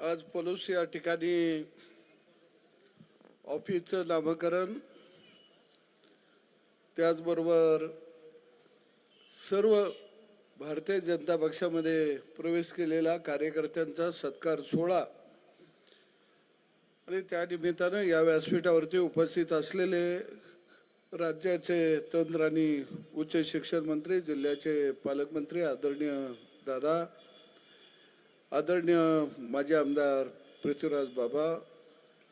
आज पलूस या ठिकाणी ऑफिसचं नामकरण त्याचबरोबर सर्व भारतीय जनता पक्षामध्ये प्रवेश केलेला कार्यकर्त्यांचा सत्कार सोहळा. आणि त्या निमित्तानं या व्यासपीठावरती उपस्थित असलेले राज्याचे तंत्र आणि उच्च शिक्षण मंत्री जिल्ह्याचे पालकमंत्री आदरणीय दादा आदरणीय माजी आमदार पृथ्वीराज बाबा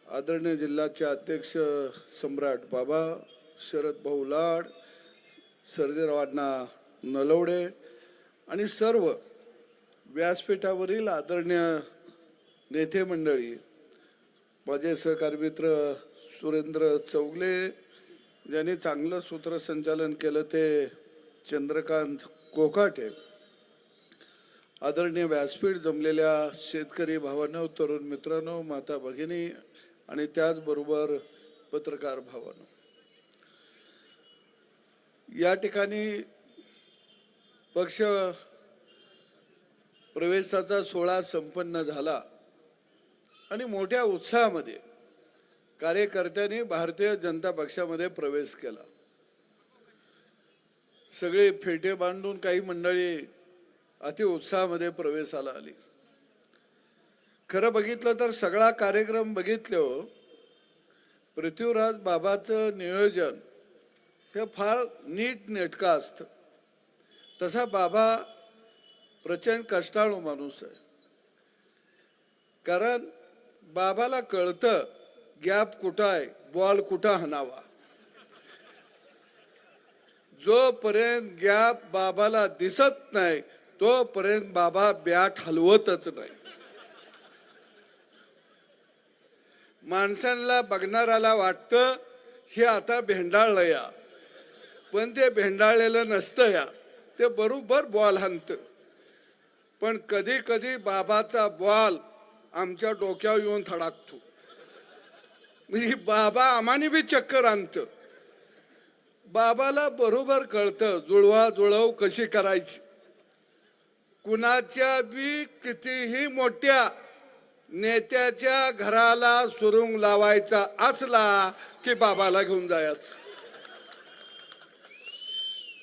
आदरणीय जिल्ह्याचे अध्यक्ष सम्राट बाबा शरद भाऊ लाड सर्जेरावांना नलवडे आणि सर्व व्यासपीठावरील आदरणीय नेते मंडळी माझे सहकारी मित्र सुरेंद्र चौगले ज्यांनी चांगलं सूत्रसंचालन केलं ते चंद्रकांत कोकाटे. आदरणीय व्यासपीठ जमलेल्या शेतकरी भावांनो तरुण मित्रांनो माता भगिनी आणि त्याचबरोबर पत्रकार भावानो. या ठिकाणी पक्ष प्रवेशाचा सोहळा संपन्न झाला आणि मोठ्या उत्साहामध्ये कार्यकर्त्यांनी भारतीय जनता पक्षामध्ये प्रवेश केला. सगळे फेटे बांधून काही मंडळी अति उत्साहामध्ये प्रवेशाला आली. खरं बघितलं तर सगळा कार्यक्रम बघितलं पृथ्वीराज बाबाचं नियोजन हे फार नीट नेटका असतं. तसा बाबा प्रचंड कष्टाळू माणूस आहे. कारण बाबाला कळतं गॅप कुठं आहे? बॉल कुठं हाणावा जोपर्यंत गॅप बाबाला दिसत नाही तोपर्यंत बाबा बॅट हलवतच नाही. माणसांना बघणाराला वाटतं हे आता भेंडाळलं या. पण ते भेंडाळलेलं नसतं या. ते बरोबर बॉल हाणतं. पण कधी कधी बाबाचा बॉल आमच्या डोक्यावर येऊन थडाकतो म्हणजे बाबा आम्हाने बी चक्कर आणतं. बाबाला बरोबर कळतं जुळवा जुळव कशी करायची. कुणाच्या बी कितीही मोठ्या नेत्याच्या घराला सुरुंग लावायचा असला की बाबाला घेऊन जायच.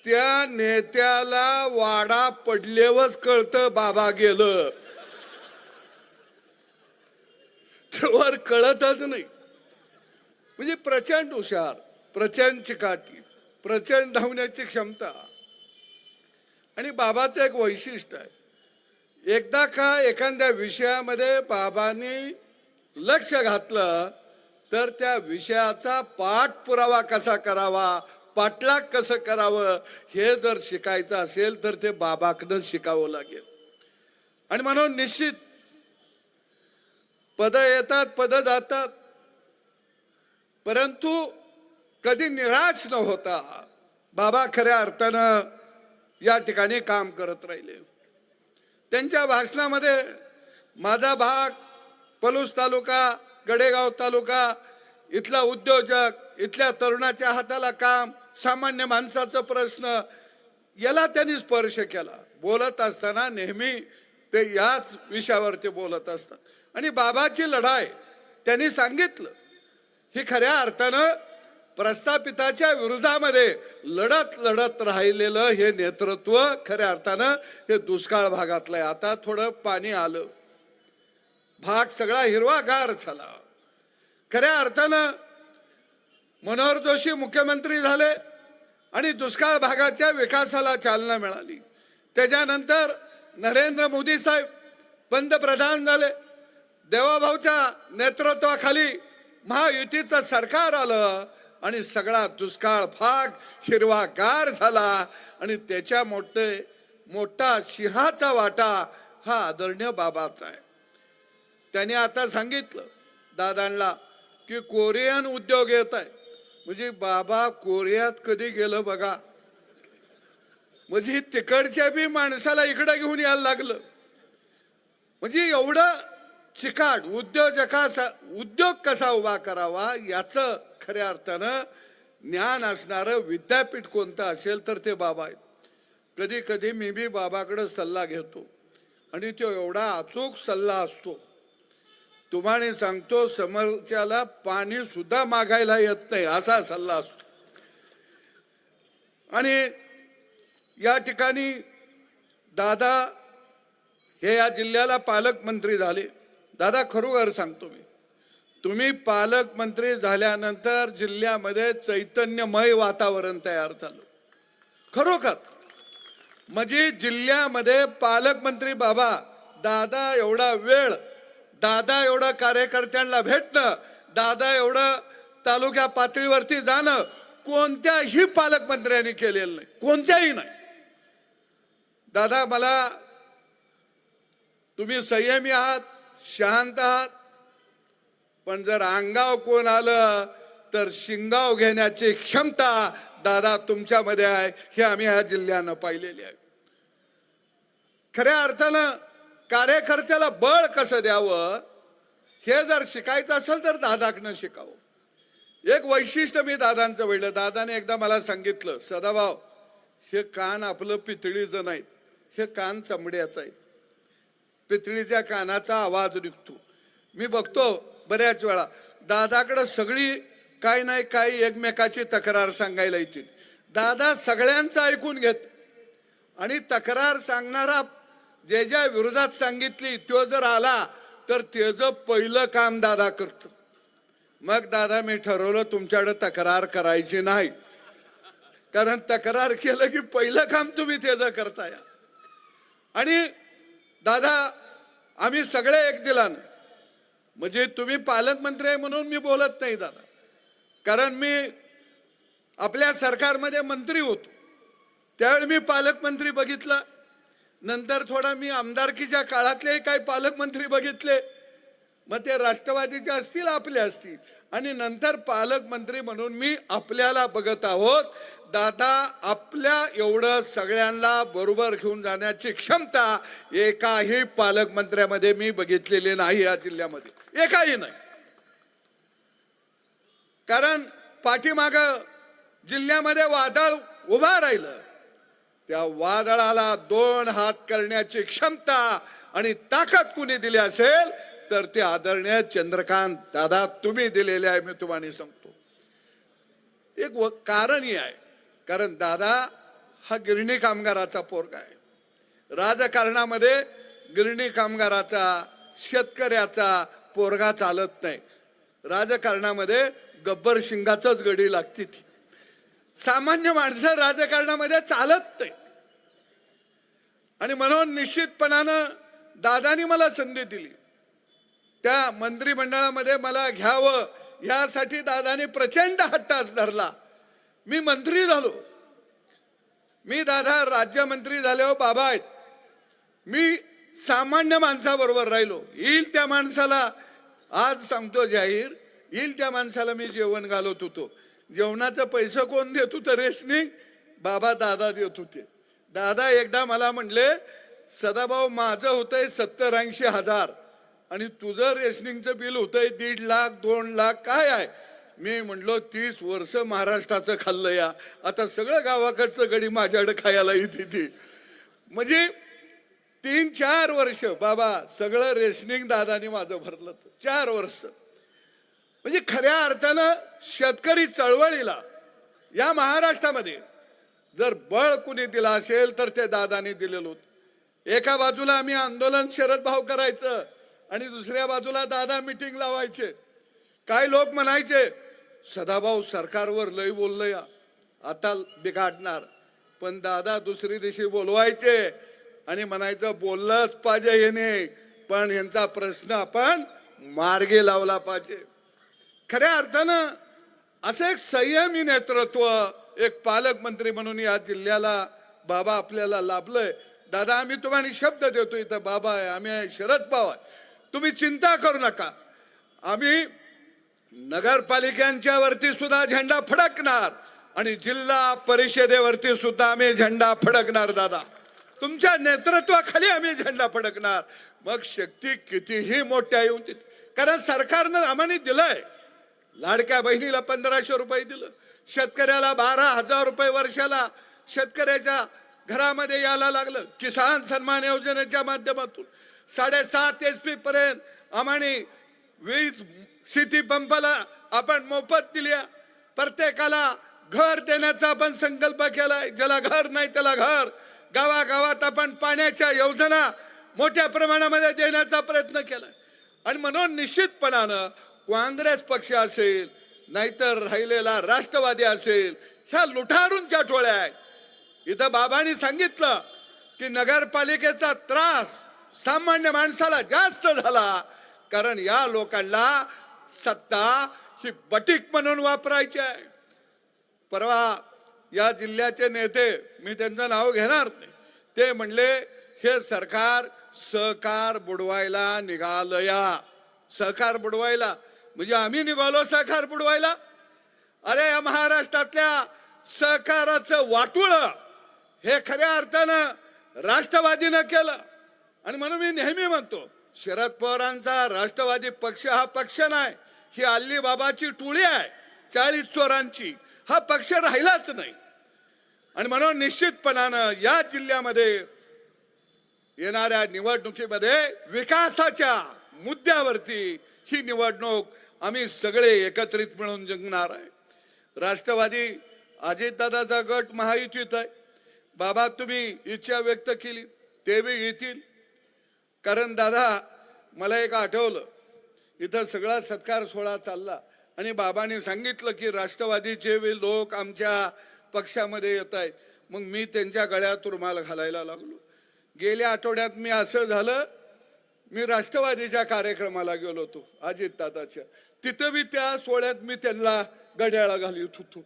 त्या नेत्याला वाडा पडल्यावरच कळतं बाबा गेलं. तेव्हा कळतच नाही. म्हणजे प्रचंड हुशार प्रचंड चिकाटी प्रचंड धावण्याची क्षमता. आणि बाबाचं एक वैशिष्ट्य आहे. एकदा का एखाद्या विषयामध्ये बाबांनी लक्ष घातलं तर त्या विषयाचा पाठपुरावा कसा करावा पाठलाग कसं करावं हे जर शिकायचं असेल तर ते बाबाकडनं शिकावं लागेल. आणि म्हणून निश्चित पद येतात पद जातात. परंतु कधी निराश न होता बाबा खऱ्या अर्थानं या ठिकाणी काम करत राहिले. त्यांच्या भाषणामध्ये माझा भाग पलूस तालुका गडेगाव तालुका इथला उद्योजक इथल्या तरुणाच्या हाताला काम सामान्य माणसाचा प्रश्न याला त्यांनी स्पर्श केला. बोलत असताना नेहमी ते याच विषयावर ते बोलत असतात. आणि बाबाची लढाई त्यांनी सांगितलं. ही खऱ्या अर्थानं प्रस्थापिताच्या विरोधामध्ये लढत लढत राहिलेलं हे नेतृत्व खऱ्या अर्थानं हे दुष्काळ भागातलं आहे आता थोडं पाणी आलं. भाग सगळा हिरवागार झाला. खऱ्या अर्थानं मनोहर जोशी मुख्यमंत्री झाले आणि दुष्काळ भागाच्या विकासाला चालना मिळाली. त्याच्यानंतर नरेंद्र मोदी साहेब पंतप्रधान झाले. देवाभाऊच्या नेतृत्वाखाली महायुतीचं सरकार आलं. आणि सगळा दुष्काळ भाग हिरवागार झाला आणि त्याच्या मोठे मोठा सिंहाचा वाटा हा आदरणीय बाबाचा आहे. त्याने आता सांगितलं दादांना की कोरियन उद्योग येत आहे. म्हणजे बाबा कोरियात कधी गेलं बघा. म्हणजे तिकडच्या बी माणसाला इकडं घेऊन यायला लागलं. म्हणजे एवढं चिकाट उद्योजकाचा उद्योग कसा उभा करावा याचं खऱ्या अर्थानं ज्ञान असणारं विद्यापीठ कोणतं असेल तर ते बाबा आहेत. कधी कधी मी बी बाबाकडं सल्ला घेतो आणि तो एवढा अचूक सल्ला असतो. तुम्हाला सांगतो समोरच्याला पाणी सुद्धा मागायला येत नाही असा सल्ला असतो. आणि या ठिकाणी दादा हे या जिल्ह्याला पालकमंत्री झाले. दादा खरोखर सांगतो मी. तुम्ही पालकमंत्री झाल्यानंतर जिल्ह्यामध्ये चैतन्यमय वातावरण तयार झालं. खरोखर. म्हणजे जिल्ह्यामध्ये पालकमंत्री बाबा दादा एवढा वेळ दादा एवढं कार्यकर्त्यांना भेटणं दादा एवढं तालुक्या पातळीवरती जाणं कोणत्याही पालकमंत्र्यांनी केलेलं नाही. कोणत्याही नाही. दादा मला तुम्ही संयमी आहात. शांत आहात. पण जर अंगाव कोण आलं तर शिंगाव घेण्याची क्षमता दादा तुमच्यामध्ये आहे. हे आम्ही ह्या जिल्ह्यानं पाहिलेली आहे. खऱ्या अर्थानं कार्यकर्त्याला बळ कसं द्यावं हे जर शिकायचं असेल तर दादाकडनं शिकावं. एक वैशिष्ट्य मी दादांचं वळलं. दादाने एकदा मला सांगितलं सदाभाव हे कान आपलं पितळीचं नाहीत हे कान चमड्याचं आहेत. पितळीच्या कानाचा आवाज निघतो. मी बघतो बऱ्याच वेळा. दादाकडं सगळी काय नाही काही एकमेकाची तक्रार सांगायला येतील. दादा सगळ्यांचं ऐकून घेत. आणि तक्रार सांगणारा जे ज्या विरोधात सांगितली तो जर आला तर त्याचं पहिलं काम दादा करतो. मग दादा मी ठरवलं तुमच्याकडे तक्रार करायची नाही. कारण तक्रार केलं की पहिलं काम तुम्ही त्याचं करताय. आणि दादा आम्ही सगळे एक दिलानं. म्हणजे तुम्ही पालकमंत्री आहे म्हणून मी बोलत नाही दादा. कारण मी आपल्या सरकारमध्ये मंत्री होतो. त्यावेळी मी पालकमंत्री बघितला. नंतर थोडा मी आमदारकीच्या काळातले काही पालकमंत्री बघितले. मग ते राष्ट्रवादीचे असतील आपले असतील. आणि नंतर पालकमंत्री म्हणून मी आपल्याला बघत आहोत. दादा आपल्या एवढं सगळ्यांना बरोबर घेऊन जाण्याची क्षमता एकाही पालकमंत्र्यामध्ये मी बघितलेली नाही या जिल्ह्यामध्ये. एकाही नाही. कारण पाठीमाग जिल्ह्यामध्ये वादळ उभा राहिलं. त्या वादळाला दोन हात करण्याची क्षमता आणि ताकद कुणी दिली असेल? तर ते आदरणीय चंद्रकांत दादा तुम्ही दिलेले आहे मी तुम्हाला सांगतो. एक व- कारणही आहे. कारण दादा हा गिरणी कामगाराचा पोरगा आहे. राजकारणामध्ये गिरणी कामगाराचा शेतकऱ्याचा पोरगा चालत नाही. राजकारणामध्ये गब्बर शिंगाचंच गडी लागते ती. सामान्य माणसं राजकारणामध्ये चालत नाही. आणि म्हणून निश्चितपणानं दादानी मला संधी दिली. त्या मंत्रिमंडळामध्ये मला घ्यावं यासाठी दादाने प्रचंड हट्टाच धरला. मी मंत्री झालो. मी दादा राज्यमंत्री झाले हो बाबा आहेत. मी सामान्य माणसाबरोबर राहिलो. येईल त्या माणसाला आज सांगतो जाहीर येईल त्या माणसाला मी जेवण घालत होतो. जेवणाचं पैसे कोण देत होतं रेशनिंग? बाबा दादा देत होते. दादा एकदा मला म्हणले सदाभाऊ माझं होतंय सत्तर ऐंशी हजार. आणि तुझं रेशनिंगचं बिल होतंय दीड लाख दोन लाख काय आहे? मी म्हणलो तीस वर्ष महाराष्ट्राचं खाल्लं या. आता सगळं गावाकडचं गडी माझ्याकडे खायला येते ती. म्हणजे तीन चार वर्ष बाबा सगळं रेशनिंग दादानी माझं भरलं चार वर्ष. म्हणजे खऱ्या अर्थानं शेतकरी चळवळीला या महाराष्ट्रामध्ये जर बळ कुणी दिला असेल तर ते दादानी दिलेलं होतं. एका बाजूला आम्ही आंदोलन शरद भाव करायचं आणि दुसऱ्या बाजूला दादा मिटिंग लावायचे. काय लोक म्हणायचे सदाभाऊ सरकारवर लय बोललं या आता बिघाडणार. पण दादा दुसरी दिवशी बोलवायचे आणि म्हणायचं बोललंच पाहिजे याने पण यांचा प्रश्न आपण मार्गे लावला पाहिजे. खऱ्या अर्थानं असं एक संयमी नेतृत्व एक पालकमंत्री म्हणून या जिल्ह्याला बाबा आपल्याला लाभलंय. दादा आम्ही तुम्हाला शब्द देतो इथं बाबा आहे आम्ही आहे शरद पवार. आहे. तुम्ही चिंता करू नका. आम्ही नगरपालिकांच्या वरती सुद्धा झेंडा फडकणार आणि जिल्हा परिषदेवरती सुद्धा आम्ही झेंडा फडकणार दादा. तुमच्या नेतृत्वाखाली आम्ही झेंडा फडकणार. मग शक्ती कितीही मोठ्या येऊन तिथे कारण सरकारनं आम्हाला दिलंय. लाडक्या बहिणीला पंधराशे रुपये दिलं. शेतकऱ्याला बारा हजार रुपये वर्षाला शेतकऱ्याच्या घरामध्ये यायला लागलं. किसान सन्मान योजनेच्या माध्यमातून. साडेसात एच पी पर्यंत आम्हाने वीज शेती पंपाला आपण मोफत दिल्या प्रत्येकाला घर देण्याचा आपण संकल्प केलाय. ज्याला घर नाही त्याला घर. गावागावात आपण पाण्याच्या योजना मोठ्या प्रमाणामध्ये देण्याचा प्रयत्न केला आणि म्हणून निश्चितपणानं काँग्रेस पक्ष असेल नाहीतर राहिलेला राष्ट्रवादी असेल ह्या लुटारूंच्या टोळ्या आहेत. इथं बाबांनी सांगितलं की नगरपालिकेचा त्रास सामान्य माणसाला जास्त झाला. कारण या लोकांना सत्ता ही बटीक म्हणून वापरायची आहे. परवा या जिल्ह्याचे नेते मी त्यांचं नाव घेणार नाही. ते म्हणले हे सरकार सहकार बुडवायला निघालया. सहकार बुडवायला? म्हणजे आम्ही निघालो सहकार बुडवायला? अरे या महाराष्ट्रातल्या सहकाराचं वाटुळ हे खऱ्या अर्थानं राष्ट्रवादीनं केलं. आणि म्हणून मी नेहमी म्हणतो शरद पवारांचा राष्ट्रवादी पक्ष हा पक्ष नाही ही अल्ली बाबाची टोळी आहे चाळीस चोरांची. हा पक्ष राहिलाच नाही. आणि म्हणून निश्चितपणानं या जिल्ह्यामध्ये येणाऱ्या निवडणुकीमध्ये विकासाच्या मुद्द्यावरती ही निवडणूक आम्ही सगळे एकत्रित मिळून जिंकणार आहे. राष्ट्रवादी अजितदादाचा गट महायुतीत आहे. बाबा तुम्ही इच्छा व्यक्त केली ते बी येतील. कारण दादा मला एक आठवलं. इथं सगळा सत्कार सोहळा चालला आणि बाबांनी सांगितलं की राष्ट्रवादीचे लोक आमच्या पक्षामध्ये येत आहेत. मग मी त्यांच्या गळ्यात रुमाल घालायला लागलो. गेल्या आठवड्यात मी असं झालं मी राष्ट्रवादीच्या कार्यक्रमाला गेलो होतो अजित दादाच्या. तिथं बी त्या सोहळ्यात मी त्यांना गड्याळा घालीत होतो.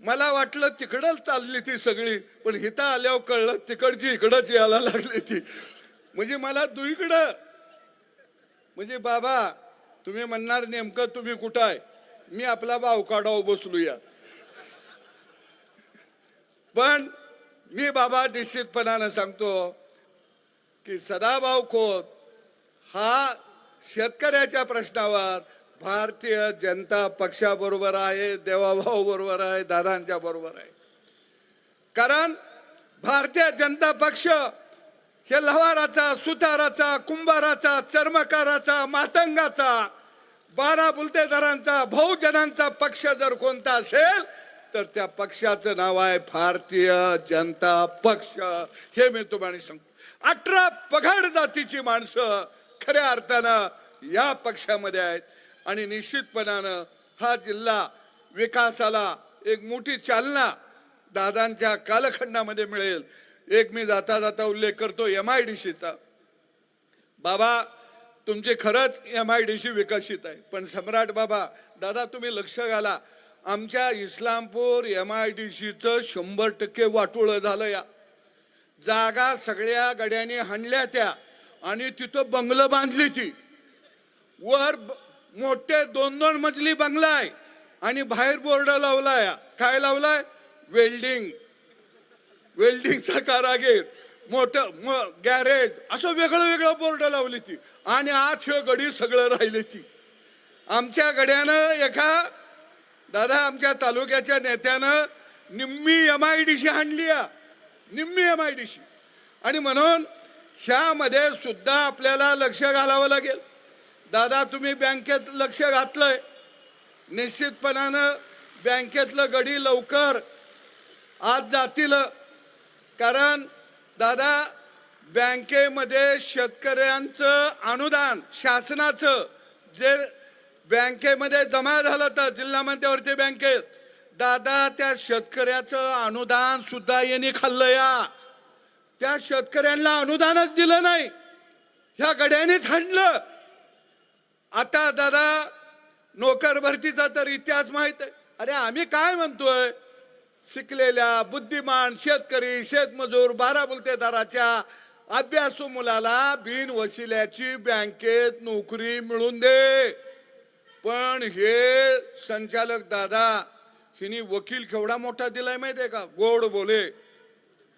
मला वाटलं तिकडंच चालली ती सगळी पण हिथं आल्यावर कळलं तिकडची इकडंच यायला लागली ती. म्हणजे मला दुईकडं. म्हणजे बाबा तुम्ही म्हणणार नेमकं तुम्ही कुठं आहे? मी आपला भाव उभसलूया बसलूया. पण मी बाबा निश्चितपणानं सांगतो की सदाभाऊ खोत हा शेतकऱ्याच्या प्रश्नावर भारतीय जनता पक्षाबरोबर आहे देवाभाऊ बरोबर आहे दादांच्या बरोबर आहे. कारण भारतीय जनता पक्ष हे लवाराचा सुताराचा कुंभाराचा चर्मकाराचा मातंगाचा बारा बुलतेदारांचा बहुजनांचा पक्ष जर कोणता असेल तर त्या पक्षाचं नाव आहे भारतीय जनता पक्ष. हे मी तुम्हाला सांगतो. अठरा पघाड जातीची माणसं खऱ्या अर्थानं या पक्षामध्ये आहेत. आणि निश्चितपणानं हा जिल्हा विकासाला एक मोठी चालना दादांच्या कालखंडामध्ये मिळेल. एक मी जाता जाता उल्लेख करतो एम आय डी सीचा बाबा तुमचे खरंच एम आय डी सी विकसित आहे. पण सम्राट बाबा दादा तुम्ही लक्ष घाला. आमच्या इस्लामपूर एम आय डी सीचं शंभर टक्के वाटोळं झालं या. जागा सगळ्या गड्याने हाणल्या त्या आणि तिथं बंगलं बांधली ती. वर ब- मोठे दोन दोन मजली बंगला आहे आणि बाहेर बोर्ड लावलाय. काय लावलाय? वेल्डिंग. वेल्डिंगचा कारागीर मोठं म गॅरेज असं वेगळं वेगळं बोर्ड लावली ती. आणि आत ह्यो गडी सगळं राहिली ती. आमच्या गड्यानं एका दादा आमच्या तालुक्याच्या नेत्यानं निम्मी एम आय डी सी आणली निम्मी एम आय डी सी आणि म्हणून ह्यामध्ये सुद्धा आपल्याला लक्ष घालावं लागेल. दादा तुम्ही बँकेत लक्ष घातलंय. निश्चितपणानं बँकेतलं गडी लवकर आज जातील. कारण दादा बँकेमध्ये शेतकऱ्यांचं अनुदान शासनाचं जे बँकेमध्ये जमा झालं तर जिल्हा मध्यवर्ती बँकेत दादा त्या शेतकऱ्याचं अनुदान सुद्धा यांनी खाल्लं या. त्या शेतकऱ्यांना अनुदानच दिलं नाही. ह्या गड्यानेच हाणलं. आता दादा नोकर भरतीचा तर इतिहास माहीत आहे. अरे आम्ही काय म्हणतोय? शिकलेल्या बुद्धिमान शेतकरी शेतमजूर बारा बुलतेदाराच्या अभ्यासू मुलाला बिन वशिल्याची बँकेत नोकरी मिळून दे. पण हे संचालक दादा हिनी वकील केवढा मोठा दिलाय माहितीये का? गोड बोले.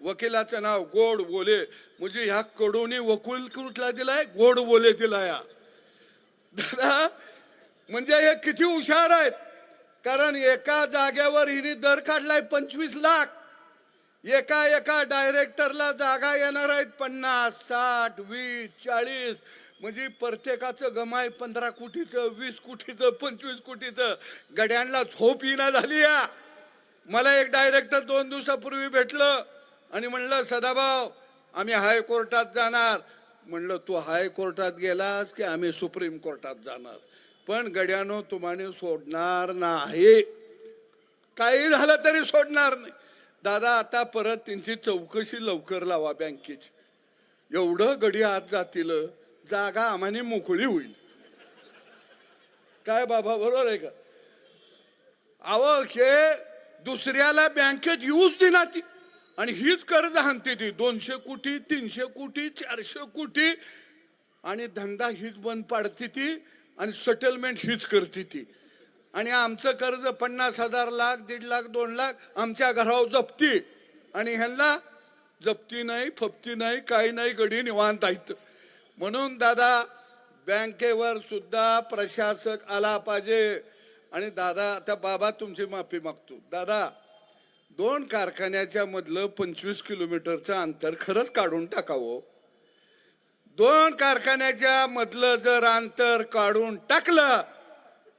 वकिलाचं नाव गोड बोले. म्हणजे ह्या कडूने वकील कुठला दिलाय? गोड बोले दिलाय. दादा म्हणजे हे किती हुशार आहेत? कारण एका जागेवर हिने दर काढलाय पंचवीस लाख. एका एका डायरेक्टरला जागा येणार आहेत पन्नास साठ वीस चाळीस. म्हणजे प्रत्येकाचं गमाय पंधरा कोटीचं वीस कोटीचं पंचवीस कोटीचं. गड्यांना झोप येणार झाली या. मला एक डायरेक्टर दोन दिवसापूर्वी भेटलं आणि म्हणलं सदाभाऊ आम्ही हायकोर्टात जाणार. म्हणलं तू हायकोर्टात गेलास की आम्ही सुप्रीम कोर्टात जाणार? पण गड्यानो तुम्हाला सोडणार नाही. काही झालं तरी सोडणार नाही. दादा आता परत त्यांची चौकशी लवकर लावा बँकेची. एवढं गडी आत जातील जागा आम्हाने मोकळी होईल. काय बाबा बरोबर आहे का? अहो हे दुसऱ्याला बँकेत येऊच देना ती आणि हीच कर्ज हाणते ती. दोनशे कोटी तीनशे कोटी चारशे कोटी. आणि धंदा हीच बंद पाडते ती. आणि सेटलमेंट हीच करते ती. आणि आमचं कर्ज पन्नास हजार लाख दीड लाख दोन लाख आमच्या घरावर जप्ती. आणि ह्यांना जप्ती नाही फप्ती नाही काही नाही गडी निवांत आहेत. म्हणून दादा बँकेवर सुद्धा प्रशासक आला पाहिजे. आणि दादा आता बाबा तुमची माफी मागतो. दादा दोन कारखान्याच्या मधलं पंचवीस किलोमीटरचं अंतर खरंच काढून टाकावं. दोन कारखान्याच्या मधलं जर अंतर काढून टाकलं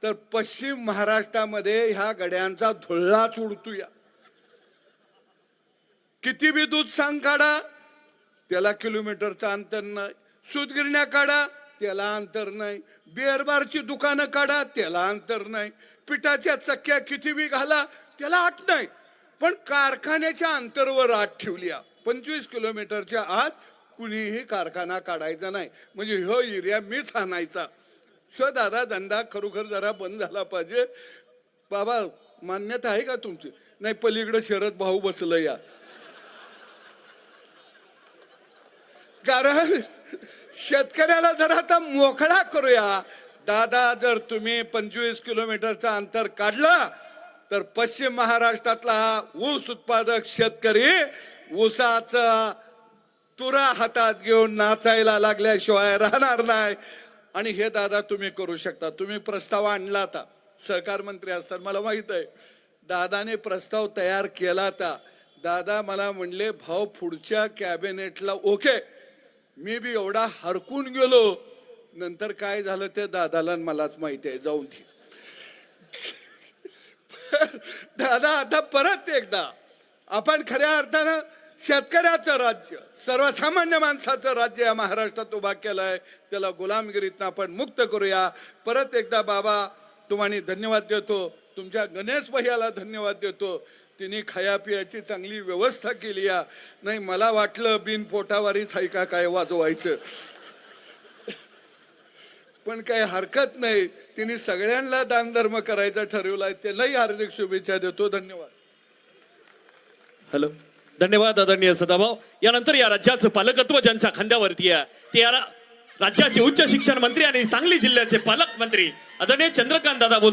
तर पश्चिम महाराष्ट्रामध्ये ह्या गड्यांचा धुळाच उडतोया किती बी दूध सांग काढा त्याला किलोमीटरचं अंतर नाही. सूतगिरण्या काढा त्याला अंतर नाही. बिअरबारची दुकानं काढा त्याला अंतर नाही. पिठाच्या चक्क्या किती बी घाला त्याला आठ नाही. पण कारखान्याच्या अंतरवर आत ठेवल्या पंचवीस किलोमीटरच्या आत कुणीही कारखाना काढायचा नाही. म्हणजे ह्यो एरिया मीच आणायचा. ह्यो दादा धंदा खरोखर जरा बंद झाला पाहिजे. बाबा मान्यता आहे का तुमची? नाही पलीकडे शरद भाऊ बसलं या. कारण शेतकऱ्याला जर आता मोकळा करूया. दादा जर तुम्ही पंचवीस किलोमीटरचं अंतर काढलं तर पश्चिम महाराष्ट्रातला हा ऊस उत्पादक शेतकरी ऊसाचा तुरा हातात घेऊन नाचायला लागल्याशिवाय राहणार नाही. आणि हे दादा तुम्ही करू शकता. तुम्ही प्रस्ताव आणला आता सहकार मंत्री असताना मला माहीत आहे. दादाने प्रस्ताव तयार केला होता. दादा मला म्हणले भाऊ पुढच्या कॅबिनेटला ओके. मी बी एवढा हरकून गेलो. नंतर काय झालं ते दादाला मलाच माहिती आहे. जाऊन ती दादा आता परत एकदा. आपण खऱ्या अर्थानं शेतकऱ्याचं राज्य सर्वसामान्य माणसाचं राज्य या महाराष्ट्रात उभा आहे त्याला गुलामगिरीतनं आपण मुक्त करूया. परत एकदा बाबा तुम्हाला धन्यवाद देतो. तुमच्या गणेश भैयाला धन्यवाद देतो. तिने खायापियाची चांगली व्यवस्था केली या. नाही मला वाटलं बिन पोटावारीच ऐका काय वाजवायचं. पण काही हरकत नाही. तिने सगळ्यांना दानधर्म करायचा ठरवलाय. त्यालाही हार्दिक शुभेच्छा देतो. धन्यवाद. हॅलो. धन्यवाद आदरणीय सदाभाऊ. यानंतर या राज्याचं पालकत्व ज्यांच्या खांद्यावरती आहे ते या राज्याचे उच्च शिक्षण मंत्री आणि सांगली जिल्ह्याचे पालकमंत्री आदरणीय चंद्रकांत दादा बोल